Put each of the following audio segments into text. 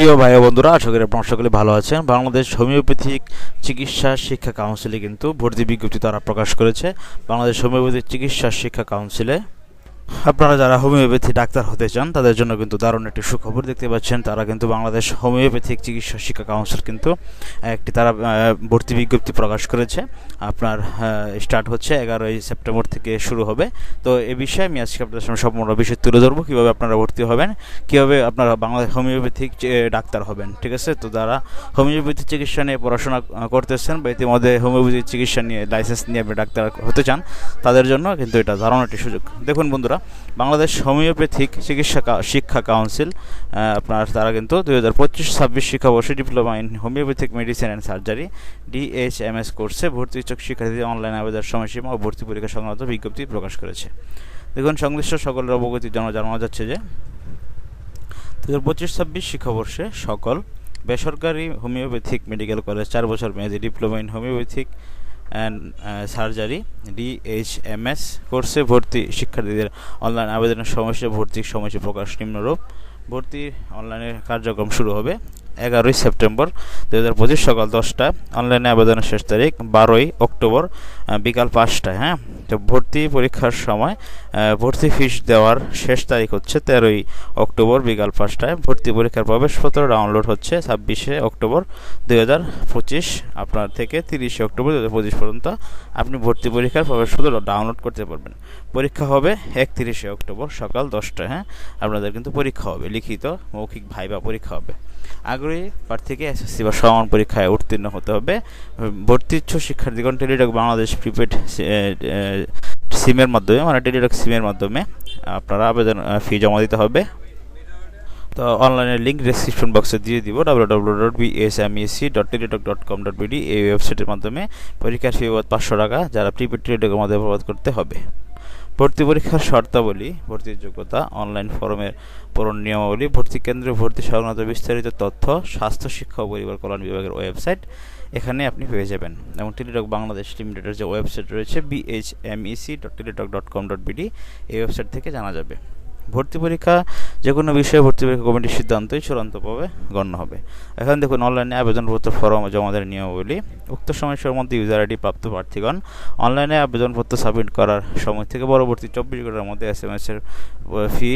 প্রিয় ভাই বন্ধুরা, আশা করি আপনারা সকলে ভালো আছেন। বাংলাদেশ হোমিওপ্যাথিক চিকিৎসা শিক্ষা কাউন্সিলে কিন্তু ভর্তি বিজ্ঞপ্তি তারা প্রকাশ করেছে। বাংলাদেশ হোমিওপ্যাথিক চিকিৎসা শিক্ষা কাউন্সিলে আপনারা যারা হোমিওপ্যাথি ডাক্তার হতে চান, তাদের জন্য কিন্তু দারুণ একটি সুখবর দেখতে পাচ্ছেন। তারা কিন্তু বাংলাদেশ হোমিওপ্যাথিক চিকিৎসা শিক্ষা কাউন্সিল কিন্তু একটি তারা ভর্তি বিজ্ঞপ্তি প্রকাশ করেছে। আপনার স্টার্ট হচ্ছে এগারোই সেপ্টেম্বর থেকে শুরু হবে। তো এ বিষয়ে আমি আজকে আপনাদের সামনে সম্পূর্ণ বিষয় তুলে ধরবো, কীভাবে আপনারা ভর্তি হবেন, কীভাবে আপনারা বাংলাদেশ হোমিওপ্যাথিক ডাক্তার হবেন, ঠিক আছে? তো যারা হোমিওপ্যাথি চিকিৎসা নিয়ে পড়াশোনা করতেছেন বা ইতিমধ্যে হোমিওপ্যাথি চিকিৎসা নিয়ে, লাইসেন্স নিয়ে আপনি ডাক্তার হতে চান, তাদের জন্য কিন্তু এটা দারুণ একটি সুযোগ। দেখুন বন্ধুরা বাংলাদেশ হোমিওপ্যাথিক চিকিৎসা শিক্ষা কাউন্সিল আপনার তারা কিন্তু দুই হাজার পঁচিশ ছাব্বিশ শিক্ষাবর্ষে diploma in homeopathic medicine and surgery, DHMS কোর্সে ভর্তি ইচ্ছুক শিক্ষার্থীদের অনলাইন আবেদন সময়সীমা ও ভর্তি পরীক্ষা সংক্রান্ত বিজ্ঞপ্তি প্রকাশ করেছে। দেখুন, সংশ্লিষ্ট সকলের অবগতির জন্য জানানো যাচ্ছে যে দু হাজার পঁচিশ ছাব্বিশ শিক্ষাবর্ষে সকল বেসরকারি হোমিওপ্যাথিক মেডিকেল কলেজ চার বছর মেয়াদী diploma in homeopathic and surgery DHMS কোর্সে ভর্তি শিক্ষার্থীদের অনলাইন আবেদনের সময়সূচি, ভর্তির সময়সূচি প্রকাশ নিম্নরূপ। ভর্তি অনলাইনে কার্যক্রম শুরু হবে এগারোই সেপ্টেম্বর দু হাজার পঁচিশ সকাল দশটায়। অনলাইনে আবেদনের শেষ তারিখ বারোই অক্টোবর বিকাল পাঁচটায় হ্যাঁ? তো ভর্তি পরীক্ষার সময় ভর্তি ফিস দেওয়ার শেষ তারিখ হচ্ছে তেরোই অক্টোবর, বিকাল পাঁচটায়। ভর্তি পরীক্ষার প্রবেশপত্র ডাউনলোড হচ্ছে ছাব্বিশে অক্টোবর দুই হাজার পঁচিশ। আপনার থেকে তিরিশে অক্টোবর দু হাজার পঁচিশ পর্যন্ত আপনি ভর্তি পরীক্ষার প্রবেশপত্র ডাউনলোড করতে পারবেন। পরীক্ষা হবে একত্রিশে অক্টোবর সকাল দশটায় হ্যাঁ? আপনাদের কিন্তু পরীক্ষা হবে, লিখিত মৌখিক ভাইবা পরীক্ষা হবে। আগ্রহী প্রার্থীকে এসএসসি বা সমান পরীক্ষায় উত্তীর্ণ হতে হবে। ভর্তি ইচ্ছুক শিক্ষার্থীগণ টেলিটক বাংলাদেশ প্রিপেড সিমের মাধ্যমে মানে টেলিটক সিমের মাধ্যমে, আপনারা আবেদন ফি জমা দিতে হবে। তো অনলাইনে লিঙ্ক ডিসক্রিপশন বক্সে দিয়ে দিব W W dot BSMEC dot Teletalk dot com dot BD এই ওয়েবসাইটের মাধ্যমে পরীক্ষার ফি পাঁচশো টাকা, যারা প্রিপেড টেলিটকের মাধ্যমে প্রবাদ করতে হবে। ভর্তি পরীক্ষার শর্তাবলী, ভর্তির যোগ্যতা অনলাইন ফর্মের পূরণ নিয়মাবলী, ভর্তি কেন্দ্রে ভর্তি সংক্রান্ত বিস্তারিত তথ্য, স্বাস্থ্য, শিক্ষা ও পরিবার কল্যাণ বিভাগের ওয়েবসাইট এখানে আপনি পেয়ে যাবেন। এবং টেলিটক বাংলাদেশ লিমিটেডের যে ওয়েবসাইট রয়েছে BHMEC dot Teletalk dot com dot BD এই ওয়েবসাইট থেকে জানা যাবে। ভর্তি পরীক্ষা যে কোনো বিষয়ে ভর্তি পরীক্ষা কমিটির সিদ্ধান্তই চূড়ান্তভাবে গণ্য হবে। এখন দেখুন অনলাইনে আবেদনপত্র ফর্ম জমা দেওয়ার নিয়মাবলী। উক্ত সময়সীমার মধ্যে ইউজার আইডি প্রাপ্ত প্রার্থীগণ অনলাইনে আবেদনপত্র সাবমিট করার সময় থেকে পরবর্তী চব্বিশ ঘণ্টার মধ্যে এস এম এর ফি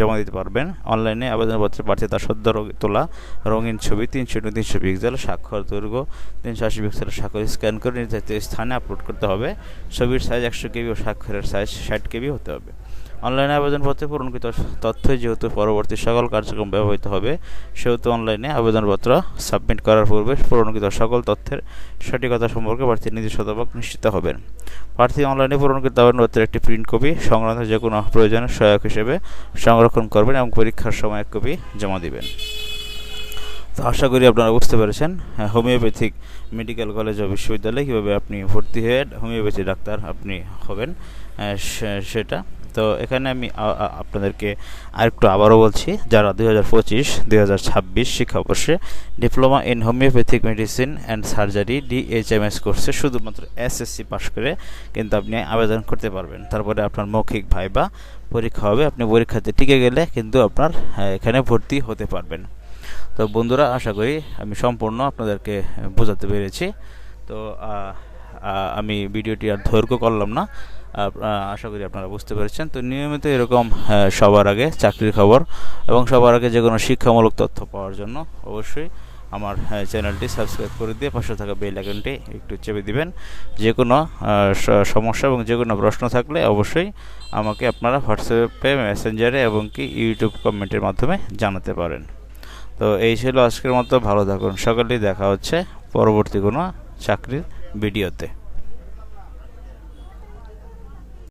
জমা দিতে পারবেন। অনলাইনে আবেদনপত্রে প্রার্থী তার সদ্য তোলা রঙিন ছবি, তিনশো তিনশো পিক্সেল স্বাক্ষর, দৈর্ঘ্য তিনশো আশি পিক্সেল স্বাক্ষর স্ক্যান করে নির্ধারিত স্থানে আপলোড করতে হবে। ছবির সাইজ একশো কেবি ও স্বাক্ষরের সাইজ ষাট কেবি হতে হবে। অনলাইনে আবেদনপত্রে পূরণকৃত তথ্যই যেহেতু পরবর্তী সকল কার্যক্রম ব্যবহৃত হবে সেহেতু অনলাইনে আবেদনপত্র সাবমিট করার পূর্বে পূরণকৃত সকল তথ্যের সঠিকতা সম্পর্কে প্রার্থীর নিজের শতভাগ নিশ্চিত হবেন। প্রার্থী অনলাইনে পূরণকৃত আবেদনপত্রের একটি প্রিন্ট কপি সংক্রান্ত যে কোনো প্রয়োজনের সহায়ক হিসেবে সংরক্ষণ করবেন এবং পরীক্ষার সময় এক কপি জমা দিবেন। তো আশা করি আপনারা বুঝতে পেরেছেন হ্যাঁ, হোমিওপ্যাথিক মেডিকেল কলেজ ও বিশ্ববিদ্যালয়ে কীভাবে আপনি ভর্তি হয়ে হোমিওপ্যাথি ডাক্তার আপনি হবেন সে- সেটা। তো এখানে আমি আপনাদেরকে আরেকটু আবারও বলছি যারা দুই হাজার পঁচিশ দুই হাজার ছাব্বিশ শিক্ষাবর্ষে diploma in homeopathic medicine and surgery DHMS কোর্সে শুধুমাত্র এসএসসি পাশ করে কিন্তু আপনি আবেদন করতে পারবেন। তারপরে আপনার মৌখিক ভাইবা পরীক্ষা হবে আপনি পরীক্ষাতে টিকে গেলে কিন্তু আপনার হ্যাঁ, এখানে ভর্তি হতে পারবেন। তো বন্ধুরা আশা করি আমি সম্পূর্ণ আপনাদেরকে বোঝাতে পেরেছি। তো আমি ভিডিওটি আর দৈর্ঘ্য করলাম না। আশা করি আপনারা বুঝতে পেরেছেন। তো নিয়মিত এরকম সবার আগে চাকরির খবর এবং সবার আগে যে কোনো শিক্ষামূলক তথ্য পাওয়ার জন্য অবশ্যই আমার চ্যানেলটি সাবস্ক্রাইব করে দিয়ে পাশে থাকা বেল আইকনটি একটু চেপে দিবেন। যে কোনো সমস্যা এবং যে কোনো প্রশ্ন থাকলে অবশ্যই আমাকে আপনারা হোয়াটসঅ্যাপে, মেসেঞ্জারে এবং কি ইউটিউব কমেন্টের মাধ্যমে জানাতে পারেন। তো এই ছিল আজকের মতো। ভালো থাকুন। সকালেই দেখা হচ্ছে পরবর্তী কোনো চাকরির ভিডিওতে।